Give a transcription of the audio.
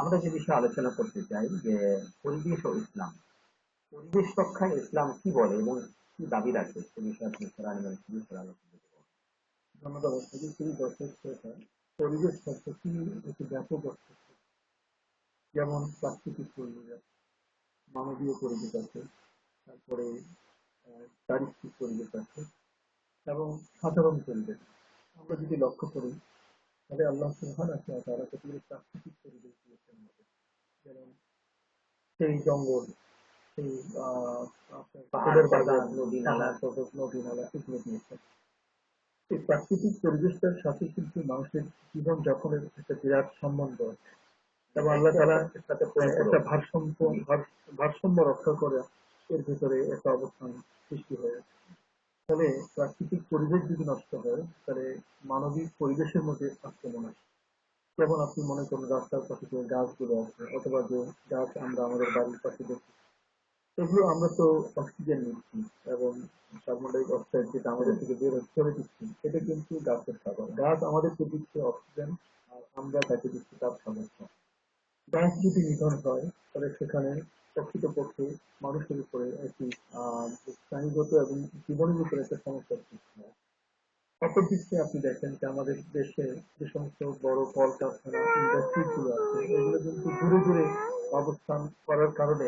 আমরা যে বিষয়ে আলোচনা করতে চাই যে পরিবেশ ও ইসলাম। পরিবেশ রক্ষায় ইসলাম কি বলে এবং কি দাবি রাখে? সে বিষয়ে আপনি। পরিবেশ শব্দটি একটি ব্যাপক অর্থ যেমন প্রাকৃতিক পরিবেশ আছে, মানবীয় পরিবেশ আছে তারপরে চারিত্রিক পরিবেশ আছে এবং সাধারণ পরিবেশ আমরা যদি লক্ষ্য করি তাহলে আল্লাহ সুবহানাহু ওয়া তাআলা কতগুলো প্রাকৃতিক পরিবেশ দিয়েছেন যেমন সেই জঙ্গল সেই বাগান, বাগান নদী, নালা। নদী নালা এগুলো দিয়েছেন এই প্রাকৃতিক পরিবেশটার সাথে কিন্তু মানুষের জীবন যাপনের একটা বিরাট সম্বন্ধ আছে এবং আল্লাহ তালা একটা ভারসাম্য ভারসাম্য রক্ষা করে এর ভিতরে একটা অবস্থান সৃষ্টি হয়ে আছে। ফলে প্রাকৃতিক পরিবেশ যদি নষ্ট হয়, তাহলে মানবিক পরিবেশের মধ্যে আক্রমণ আসে। যেমন আপনি মনে করেন রাস্তার পাশে যে গাছগুলো আছে, অথবা যে গাছ আমরা আমাদের বাড়ির পাশে দেখি, এগুলো আমরা তো অক্সিজেন নিচ্ছি এবং কার্বন ডাই অক্সাইড যেটা আমাদের থেকে বের হচ্ছে ছেড়ে দিচ্ছি। এটা কিন্তু গাছের খাবার। গাছ আমাদেরকে দিচ্ছে অক্সিজেন, আর আমরা তাকে দিচ্ছি তার সামর্থ্য গাছ যদি হয়, তাহলে সেখানে প্রকৃতপক্ষে মানুষের উপরে একটি প্রাণীগত এবং জীবনের উপরে একটা সমস্যার সৃষ্টি হয়। অপর দিক থেকে আপনি দেখেন যে আমাদের দেশে যে সমস্ত বড় কলকারখানা ইন্ডাস্ট্রি গুলো আছে, এগুলো কিন্তু দূরে দূরে অবস্থান করার কারণে